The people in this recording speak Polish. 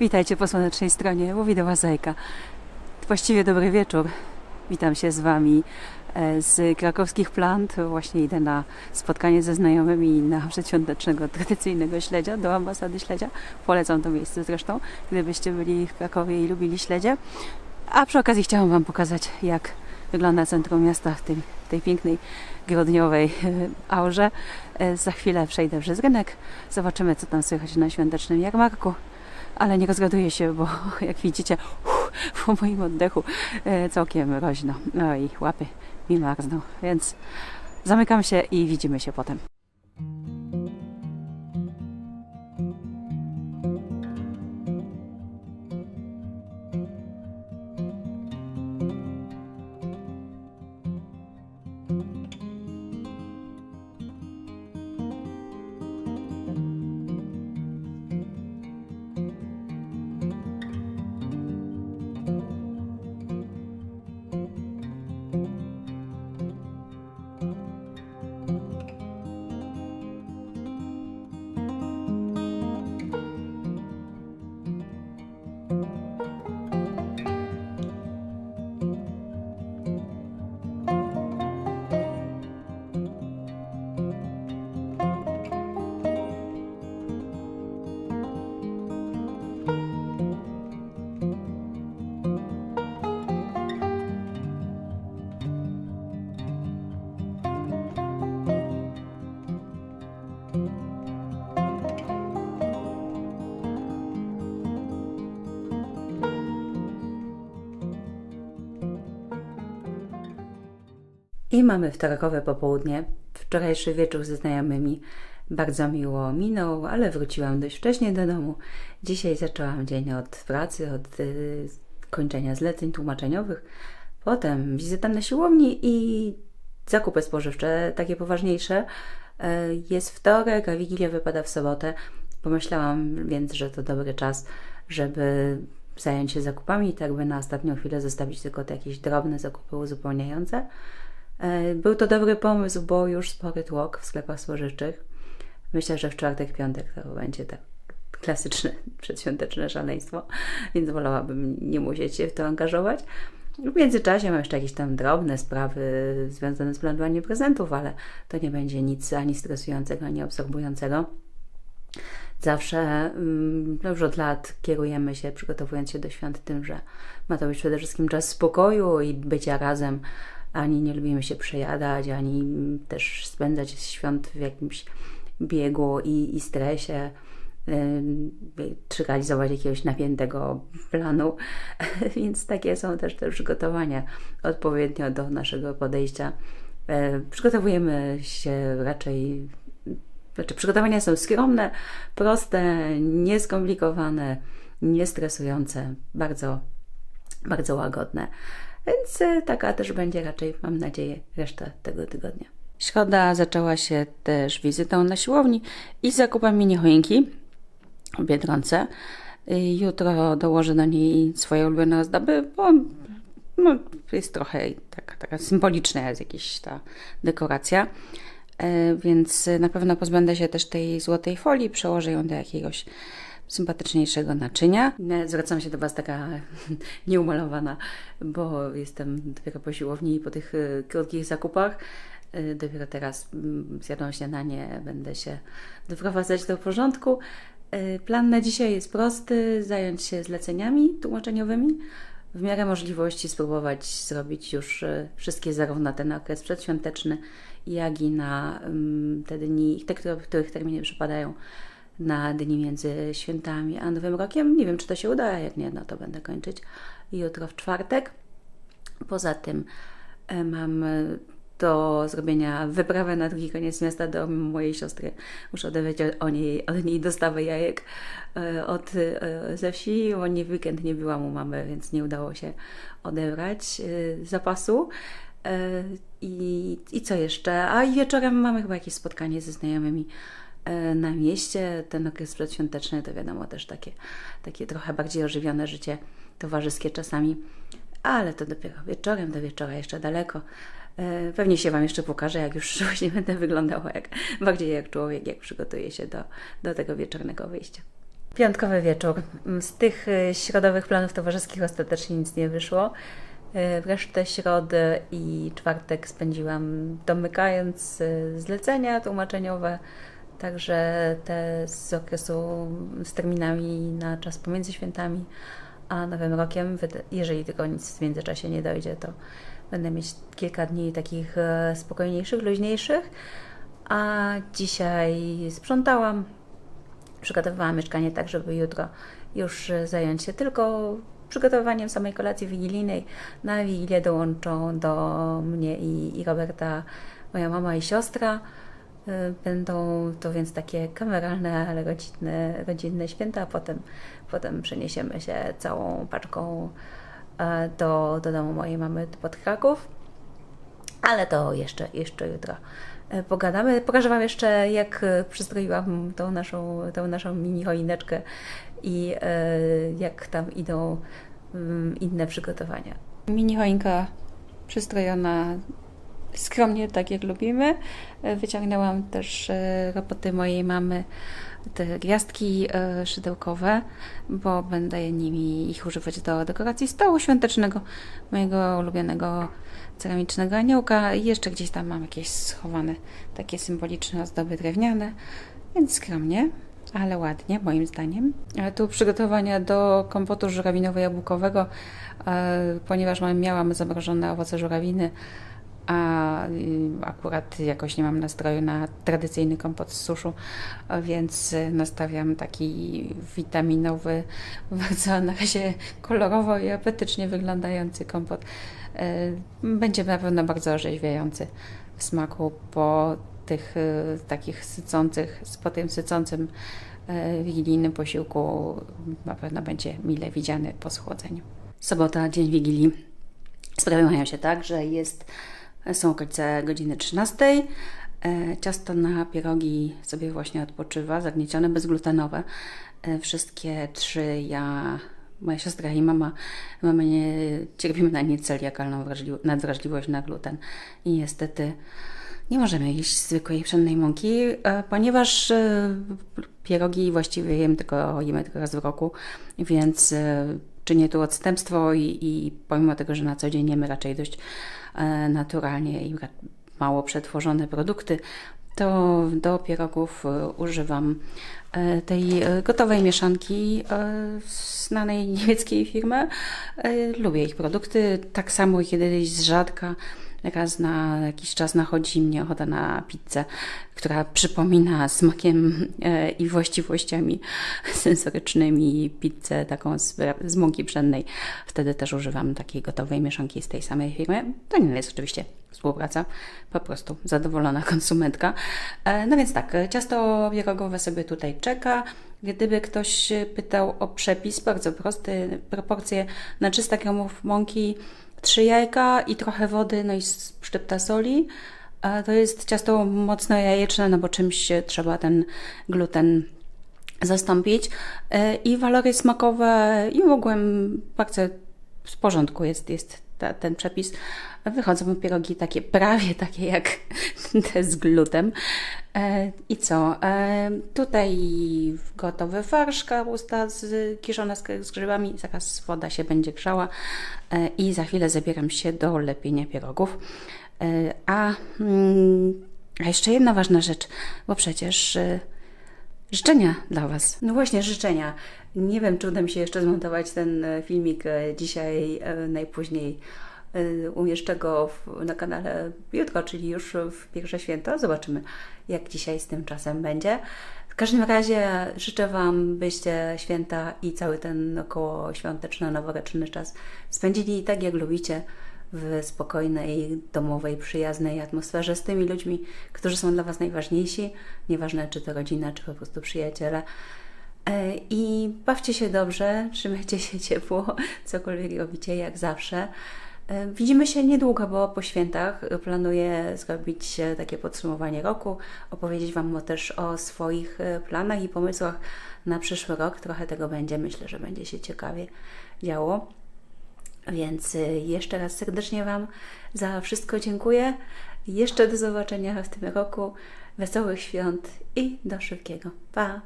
Witajcie po słonecznej stronie, mówi do. Właściwie dobry wieczór. Witam się z Wami e, z krakowskich plant. Właśnie idę na spotkanie ze znajomymi na przedświątecznego tradycyjnego śledzia do ambasady śledzia. Polecam to miejsce zresztą, gdybyście byli w Krakowie i lubili śledzie. A przy okazji chciałam Wam pokazać, jak wygląda centrum miasta w tej, tej pięknej grudniowej e, aurze. E, Za chwilę przejdę przez rynek, zobaczymy, co tam słychać na świątecznym jarmarku. Ale nie rozgaduję się, bo jak widzicie, po moim oddechu e, całkiem roźno. No i łapy mi marzną, więc zamykam się i widzimy się potem. I mamy wtorkowe popołudnie. Wczorajszy wieczór ze znajomymi bardzo miło minął, ale wróciłam dość wcześnie do domu. Dzisiaj zaczęłam dzień od pracy, od y, kończenia zleceń tłumaczeniowych. Potem wizyta na siłowni i zakupy spożywcze, takie poważniejsze. Y, Jest wtorek, a Wigilia wypada w sobotę. Pomyślałam więc, że to dobry czas, żeby zająć się zakupami, tak by na ostatnią chwilę zostawić tylko te jakieś drobne zakupy uzupełniające. E, Był to dobry pomysł, bo już spory tłok w sklepach spożywczych. Myślę, że w czwartek, piątek to będzie tak klasyczne przedświąteczne szaleństwo, więc wolałabym nie musieć się w to angażować. W międzyczasie mam jeszcze jakieś tam drobne sprawy związane z planowaniem prezentów, ale to nie będzie nic ani stresującego, ani absorbującego. Zawsze, mm, no już od lat kierujemy się, przygotowując się do świąt, tym, że ma to być przede wszystkim czas spokoju i bycia razem. Ani nie lubimy się przejadać, ani też spędzać świąt w jakimś biegu i, i stresie, czy realizować jakiegoś napiętego planu. Więc takie są też te przygotowania odpowiednio do naszego podejścia. E, Przygotowujemy się raczej znaczy, przygotowania są skromne, proste, nieskomplikowane, niestresujące, bardzo, bardzo łagodne. Więc e, taka też będzie raczej, mam nadzieję, reszta tego tygodnia. Środa zaczęła się też wizytą na siłowni i zakupami niechoinki w Biedronce. Y, Jutro dołożę do niej swoje ulubione ozdoby, bo no, jest trochę taka, taka symboliczna jest jakaś ta dekoracja. E, Więc na pewno pozbędę się też tej złotej folii, przełożę ją do jakiegoś sympatyczniejszego naczynia. E, Zwracam się do Was taka nieumalowana, bo jestem dopiero po siłowni i po tych e, krótkich zakupach. E, Dopiero teraz mm, zjadłam śniadanie, będę się doprowadzać do porządku. E, Plan na dzisiaj jest prosty, zająć się zleceniami tłumaczeniowymi. W miarę możliwości spróbować zrobić już wszystkie zarówno ten okres przedświąteczny, jak i na mm, te dni, te, które- których terminy przypadają na dni między świętami a Nowym Rokiem. Nie wiem, czy to się uda, jak nie, no to będę kończyć jutro w czwartek. Poza tym e, mam do zrobienia wyprawę na drugi koniec miasta do mojej siostry. Muszę odebrać o niej, od niej dostawę jajek e, od, e, ze wsi. Bo nie weekend nie byłam u mamy, więc nie udało się odebrać zapasu. I, I co jeszcze? A i wieczorem mamy chyba jakieś spotkanie ze znajomymi na mieście. Ten okres przedświąteczny to wiadomo też takie, takie trochę bardziej ożywione życie towarzyskie czasami, ale to dopiero wieczorem, do wieczora jeszcze daleko. E, Pewnie się Wam jeszcze pokażę, jak już właśnie będę wyglądała jak, bardziej jak człowiek, jak przygotuję się do, do tego wieczornego wyjścia. Piątkowy wieczór. Z tych y, środowych planów towarzyskich ostatecznie nic nie wyszło. Resztę środy i czwartek spędziłam domykając zlecenia tłumaczeniowe, także te z okresu z terminami na czas pomiędzy świętami a Nowym Rokiem. Jeżeli tylko nic w międzyczasie nie dojdzie, to będę mieć kilka dni takich e, spokojniejszych, luźniejszych. A dzisiaj sprzątałam, przygotowywałam mieszkanie tak, żeby jutro już zająć się tylko przygotowywaniem samej kolacji wigilijnej. Na Wigilię dołączą do mnie i, i Roberta moja mama i siostra. Y, Będą to więc takie kameralne, ale rodzinne, rodzinne święta, potem, potem przeniesiemy się całą paczką e, do, do domu mojej mamy pod Kraków. Ale to jeszcze, jeszcze jutro e, pogadamy. Pokażę Wam jeszcze, jak e, przystroiłam tą naszą, tą naszą mini choineczkę i jak tam idą mm, inne przygotowania. Mini choinka przystrojona skromnie, tak jak lubimy. E, Wyciągnęłam też e, roboty mojej mamy, te gwiazdki e, szydełkowe, bo będę nimi ich używać do dekoracji stołu świątecznego, mojego ulubionego ceramicznego aniołka i jeszcze gdzieś tam mam jakieś schowane takie symboliczne ozdoby drewniane, więc skromnie. Ale ładnie, moim zdaniem. Tu przygotowania do kompotu żurawinowo-jabłkowego, ponieważ miałam zamrożone owoce żurawiny, a akurat jakoś nie mam nastroju na tradycyjny kompot z suszu, więc y, nastawiam taki witaminowy, bardzo na razie kolorowo i apetycznie wyglądający kompot. Y, Będzie na pewno bardzo orzeźwiający w smaku po tych y, takich sycących, po tym sycącym wigilijnym posiłku na pewno będzie mile widziany po schłodzeniu. Sobota, dzień Wigilii. Sprawy mają się tak, że jest, są okolice godziny 13. E, Ciasto na pierogi sobie właśnie odpoczywa, zagniecione, bezglutenowe. E, Wszystkie trzy ja, moja siostra i mama, mamy nie, cierpimy na nieceliakalną wrażli- nadwrażliwość na gluten i niestety nie możemy jeść zwykłej pszennej mąki, e, ponieważ pierogi właściwie jem tylko, jemy tylko raz w roku, więc czynię tu odstępstwo i, i pomimo tego, że na co dzień jemy raczej dość e, naturalnie i mało przetworzone produkty, to do pierogów e, używam e, tej gotowej mieszanki znanej niemieckiej firmy. Lubię ich produkty, tak samo kiedyś z rzadka raz na jakiś czas nachodzi mnie ochota na pizzę, która przypomina smakiem e, i właściwościami sensorycznymi pizzę taką z, z mąki pszennej. Wtedy też używam takiej gotowej mieszanki z tej samej firmy. To nie jest oczywiście współpraca, po prostu zadowolona konsumentka. E, No więc tak, ciasto pierogowe sobie tutaj czeka. Gdyby ktoś pytał o przepis, bardzo prosty, proporcje na 300 gramów mąki, 3 jajka i trochę wody, no i szczypta soli. To jest ciasto mocno jajeczne, no bo czymś trzeba ten gluten zastąpić. E, I walory smakowe i ogółem bardzo w porządku jest, jest ta, ten przepis. Wychodzą pierogi takie, prawie takie jak te z glutem. E, I co? E, tutaj gotowy farsz kapusta z, kiszona z, z grzybami. Zaraz woda się będzie grzała e, i za chwilę zabieram się do lepienia pierogów. E, a, mm, a jeszcze jedna ważna rzecz, bo przecież e, życzenia dla Was. No właśnie, życzenia. Nie wiem, czy uda mi się jeszcze zmontować ten e, filmik e, dzisiaj, e, najpóźniej umieszczę go w, na kanale jutro, czyli już w pierwsze święto. Zobaczymy, jak dzisiaj z tym czasem będzie. W każdym razie życzę Wam, byście święta i cały ten około świąteczno-noworoczny czas spędzili tak, jak lubicie, w spokojnej, domowej, przyjaznej atmosferze z tymi ludźmi, którzy są dla Was najważniejsi, nieważne czy to rodzina, czy po prostu przyjaciele. E, I bawcie się dobrze, trzymajcie się ciepło, cokolwiek robicie, jak zawsze. E, Widzimy się niedługo, bo po świętach planuję zrobić e, takie podsumowanie roku, opowiedzieć Wam też o swoich planach i pomysłach na przyszły rok. Trochę tego będzie, myślę, że będzie się ciekawie działo. Więc y, jeszcze raz serdecznie Wam za wszystko dziękuję. Jeszcze do zobaczenia w tym roku. Wesołych świąt i do szybkiego. Pa!